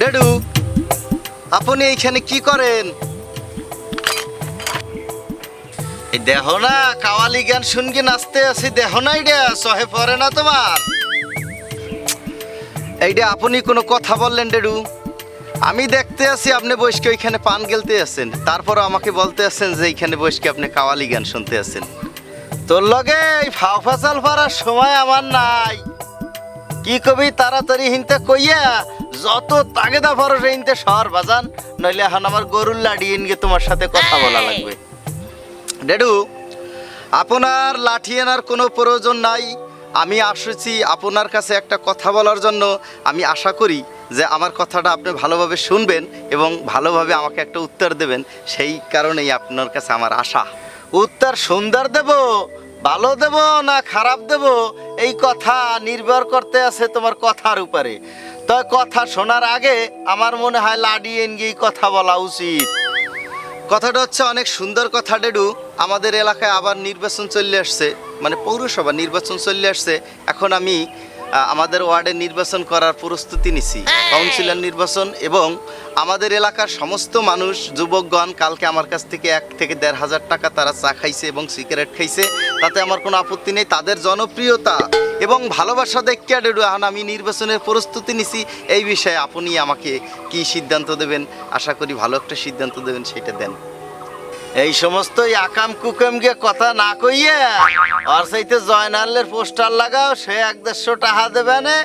ডেডু, আপনি এইখানে কি করেন? এই দেহ না, কাওয়ালি গান শুনকে নাচতে আছি দেহ না এইটা সহে পড়ে না তোমার? এইটা আপনি কোনো কথা বললেন ডেডু? আমি দেখতে আছি আপনি বসকে ওইখানে পান গেলতে আছেন তারপর আমাকে বলতে আছেন যে এইখানে বসকে আপনি কাওয়ালি গান শুনতে আছেন তোর লগে এই ফাও ফাসাল পারার সময় আমার নাই। কি কবি তাড়াতাড়ি হিনতে কইয়া যত তাগেদা ফরস হিনতে শহর বাজান নইলে এখন আমার গরুর লাডি ইনগে তোমার সাথে কথা বলা লাগবে। ডেডু আপনার লাঠি আনার কোনো প্রয়োজন নাই। আমি আসছি আপনার কাছে একটা কথা বলার জন্য। আমি আশা করি যে আমার কথাটা আপনি ভালোভাবে শুনবেন এবং ভালোভাবে আমাকে একটা উত্তর দেবেন। সেই কারণেই আপনার কাছে আমার আশা। উত্তর সুন্দর দেব ভালো দেব না খারাপ দেব? এই কথা নির্ভর করতে আছে তোমার কথার উপরে। তাই কথা শোনার আগে আমার মনে হয় লাডিয়ে গিয়ে কথা বলা উচিত। কথাটা হচ্ছে অনেক সুন্দর কথা, ডেডু। আমাদের এলাকায় আবার নির্বাচন চলে আসছে মানে পৌরসভা নির্বাচন চলে আসছে। এখন আমি আমাদের ওয়ার্ডে নির্বাচন করার প্রস্তুতি নিছি। কাউন্সিলর নির্বাচন এবং আমাদের এলাকার সমস্ত মানুষ যুবকগণ কালকে আমার কাছ থেকে এক থেকে দেড় হাজার টাকা তারা চা খাইছে এবং সিগারেট খাইছে। তাতে আমার কোনো আপত্তি নেই তাদের জনপ্রিয়তা এবং ভালোবাসা দেখিয়া ডেডু এখন আমি নির্বাচনের প্রস্তুতি নিছি। এই বিষয়ে আপনি আমাকে কি সিদ্ধান্ত দেবেন? আশা করি ভালো একটা সিদ্ধান্ত দেবেন সেটা দেন। এই সমস্ত আকাম কুকাম গিয়ে কথা না কইয়া আর সাইতে জয়নালের পোস্টার লাগাও সে এক দেড়শো টাকা দেবে আনে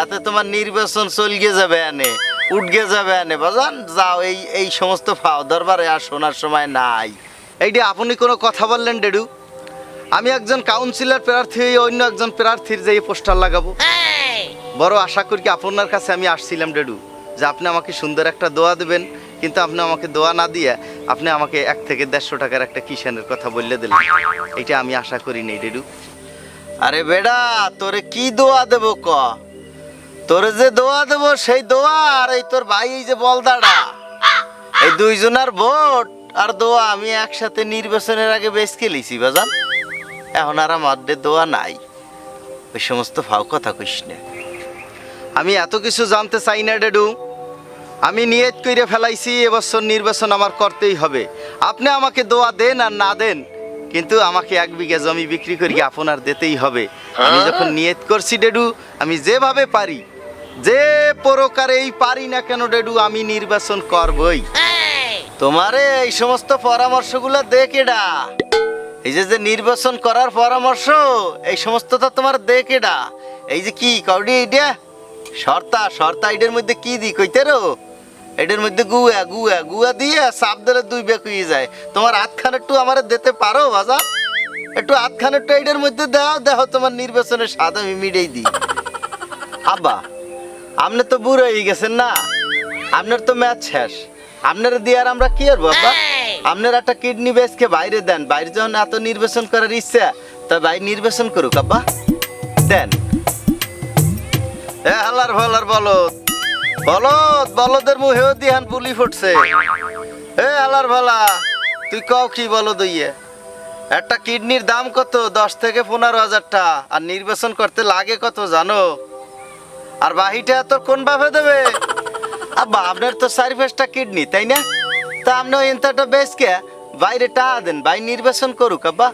এতে তোমার নির্বাচন চলগে যাবে আনে উঠগে যাবে আনে। বাজান যাও এই এই সমস্ত ফাও দরবারে আর শোনার সময় নাই। এইটি আপনি কোনো কথা বললেন ডেডু? আমি একজন কাউন্সিলর প্রার্থী হয়ে অন্য একজন প্রার্থীর যে এই পোস্টার লাগাবো। বড় আশা করি কি আপনার কাছে আমি আসছিলাম ডেডু। যে আপনি আমাকে সুন্দর একটা দোয়া দেবেন, কিন্তু আপনি আমাকে দোয়া না দিয়ে আপনি আমাকে এক থেকে দেড়শো টাকার একটা কিষানের কথা বললে দিলেন। এটা আমি আশা করি নেই, ডেডু। আরে বেডা, তোরে কি দোয়া দেব ক? তোরে যে দোয়া দেব সেই দোয়া, আর এই তোর ভাই, এই যে বলদাটা এই দুইজনার ভোট আর দোয়া আমি একসাথে নির্বাচনের আগে বেশ খেলেছি, বাজান। এখন আর আমার দোয়া নাই। ওই সমস্ত ফাও কথা কইস না। আমি এত কিছু জানতে চাই না, ডেডু। আমি নিয়ত করে ফেলাইছি এবছর নির্বাচন আমার করতেই হবে। আপনি আমাকে দোয়া দেন আর না দেন কিন্তু আমাকে এক বিঘা জমি বিক্রি করি আপনার দিতেই হবে। আমি যখন নিয়ত করছি ডেডু আমি যেভাবে পারি যে প্রকারেই পারি না কেন ডেডু আমি নির্বাচন করবই। তোমারে এই সমস্ত পরামর্শগুলো দেখেডা এই যে যে নির্বাচন করার পরামর্শ এই সমস্তটা তোমার দেখেডা এই যে কি কাউডি এইটা শর্তা শর্তা এটার মধ্যে কি দি কইতেরো এটার মধ্যে গুয়া গুয়া গুয়া দিয়ে সাপ ধরে দুই বেক হয়ে যায়। তোমার হাতখান একটু আমার দিতে পারো বাজার একটু হাতখান একটু এটার মধ্যে দাও দেখো তোমার নির্বাচনের স্বাদ আমি মিটেই দিই। আব্বা আপনি তো বুড়ো হয়ে গেছেন না? আপনার তো ম্যাচ শেষ। আপনার দিয়ে আর আমরা কি আর বাবা? আপনার একটা কিডনি বেসকে বাইরে দেন। বাইরে যখন এত নির্বাচন করার ইচ্ছা তা বাইরে নির্বাচন করুক আব্বা। দেন। এ হালার ফালার বলদ। বলদ, বলদের মুহেও দিহান বুলি ফুটছে। এ হালার ভালা, তুই কও কি বলদ ইয়ে? একটা কিডনির দাম কত? দশ থেকে পনেরো হাজার টাকা আর নির্বাচন করতে লাগে কত, জানো? আর বাহিটা তোর কোন ভাবে দেবে? আব্বা, আপনার তো চারি পাঁচটা কিডনি, তাই না? তা আপনি ওই ইন্টারটা বেচকে বাইরে টাকা দেন, ভাই নির্বাচন করুক, আব্বা।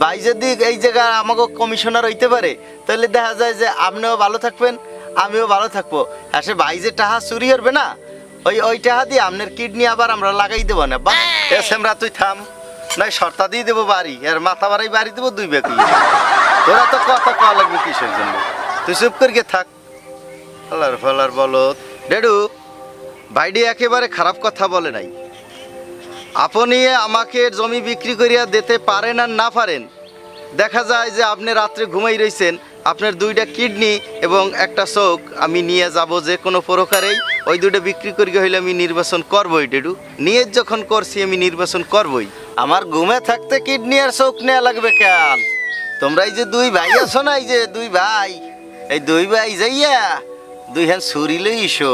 ভাই যদি এই জায়গায় আমাকে কমিশনার হইতে পারে, তাহলে দেখা যায় যে আপনিও ভালো থাকবেন আমিও ভালো থাকব। আসে ভাই যে টাকা চুরি করবে না ওই ওই টাকা দিয়ে আপনার কিডনি আবার আমরা লাগাই দেবো না। বা এসেমরা তুই থাম নাই শর্তা দিয়ে দেবো বাড়ি আর মাথা বাড়াই বাড়ি দেবো দুই বেকি তোরা তো কথা কওয়া লাগবে কিসের জন্য? তুই চুপ করিকে থাক। ফলার ফলার বলো ডেডু বাইডি একেবারে খারাপ কথা বলে নাই। আপনি আমাকে জমি বিক্রি করিয়া দিতে পারেন আর না পারেন দেখা যায় যে আপনি রাত্রে ঘুমাই রইছেন আপনার দুইটা কিডনি এবং একটা চোখ, আমি নিয়ে যাব যে কোনো প্রকারেই। ওই দুইটা বিক্রি করি হইলে আমি নির্বাচন করবই, ডেডু। নিয়ে যখন করছি, আমি নির্বাচন করবই। আমার ঘুমে থাকতে কিডনি আর চোখ নেওয়া লাগবে কেন? তোমরা এই যে দুই ভাই আছো না, এই যে দুই ভাই, এই দুই ভাই যাইয়া দুই হ্যান ছুরি লইছো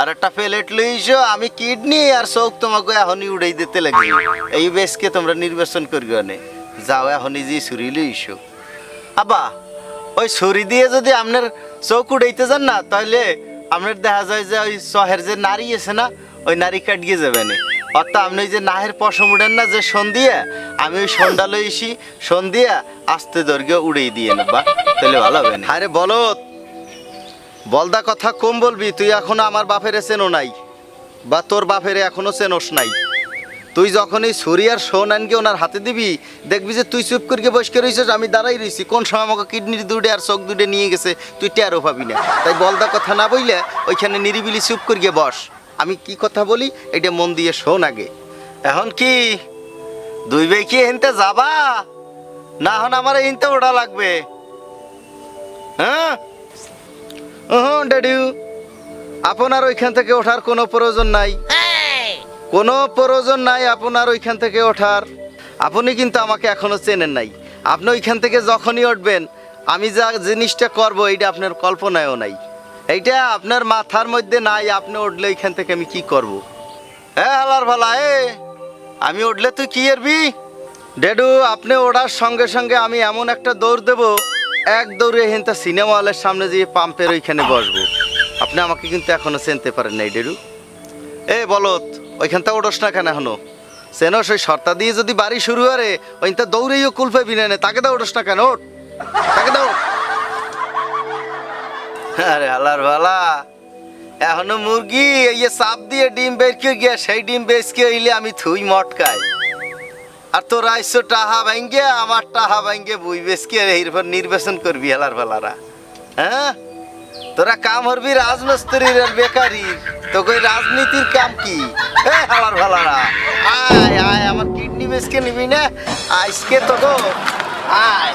আর একটা প্লেট লইছো আমি কিডনি আর চোখ তোমাকে এখনই উড়াই দিতে লাগি। এই বেশকে তোমরা নির্বাচন করিও যাও এখনই যে ছুরি লইছো আবা ওই ছুরি দিয়ে যদি আপনার চোখ উড়াইতে যান না, তাহলে আপনার দেখা যায় যে ওই শহের যে নারী আছে না, ওই নারী কাটিয়ে যাবে না। অর্থাৎ আপনি ওই যে নাহের পশম উড়েন না, যে সন দিয়ে, আমি ওই সন্ডা লই এসি, সন দিয়ে আস্তে দৈর্ঘ্য উড়িয়ে দিয়ে নেবা তাহলে ভালো হবে না। আরে বলো বলদা কথা কম বলবি, তুই এখনও আমার বাপের চেনো নাই, বা তোর বাপের এখনও চেনোস নাই। তুই যখন এই ছুরি আর শোন আনকে ওনার হাতে দিবি, দেখবি যে তুই চুপ করে বসে রয়েছিস আমি দাঁড়াই রয়েছি কোন সময় আমাকে কিডনির দুটে আর চোখ দুটে নিয়ে গেছে, তুই টেরও পাবি না। তাই বলদা কথা না বইলে ওইখানে নিরিবিলি চুপ করিয়ে বস। আমি কি কথা বলি? এটা মন দিয়ে শোন আগে। এখন কি? দুই বে কি এনতে যাবা? না হন আমার এনতে ওটা লাগবে। হ্যাঁ? ড্যাডিউ, আপনার ওইখান থেকে ওঠার কোনো প্রয়োজন নাই। কোনো প্রয়োজন নাই আপনার ওইখান থেকে ওঠার। আপনি কিন্তু আমাকে এখনও চেনেন নাই। আপনি ওইখান থেকে যখনই উঠবেন, আমি যা জিনিসটা করব, এইটা আপনার কল্পনায়ও নাই। এইটা আপনার মাথার মধ্যে নাই, আপনি উঠলে ওইখান থেকে আমি কি করব? হ্যাঁ আলার ভালা, এ, আমি উঠলে তুই কি এরবি? ডেডু, আপনি ওঠার সঙ্গে সঙ্গে আমি এমন একটা দৌড় দেব, এক দৌড়ে হেনটা সিনেমা হলের সামনে যেয়ে পাম্পের ওইখানে বসবো। আপনি আমাকে কিন্তু এখনও চিনতে পারেন নাই, ডেডু। এ বলত ওইখান থেকে ওঠোস না কেন এখনও? সেনো সেই শর্তা দিয়ে যদি বাড়ি শুরু করে ওইটা দৌড়েইও কুল পাবি না তাকে দাও ওঠোস না কেন? ওঠ, তাকে দাও আরে হালার ভালা এখনও মুরগি, এই চাপ দিয়ে ডিম বের করে গিয়া সেই ডিম বেচকে হইলে আমি থুই মটকাই আর তোর আইসো টাহা ভাঙ্গে, আমার টাহা ভাঙ্গে বই বেচকে এরপর নির্বাচন করবি হেলার ভালারা হ্যাঁ? তোরা কাম হরবি রাজমিস্ত্রির আর বেকারির। তোকে রাজনীতির কাম কি? এ হালার ভালারা আয় আয়, আমার কিডনি বেসকে নিবি না? আজকে তোকে, আয়।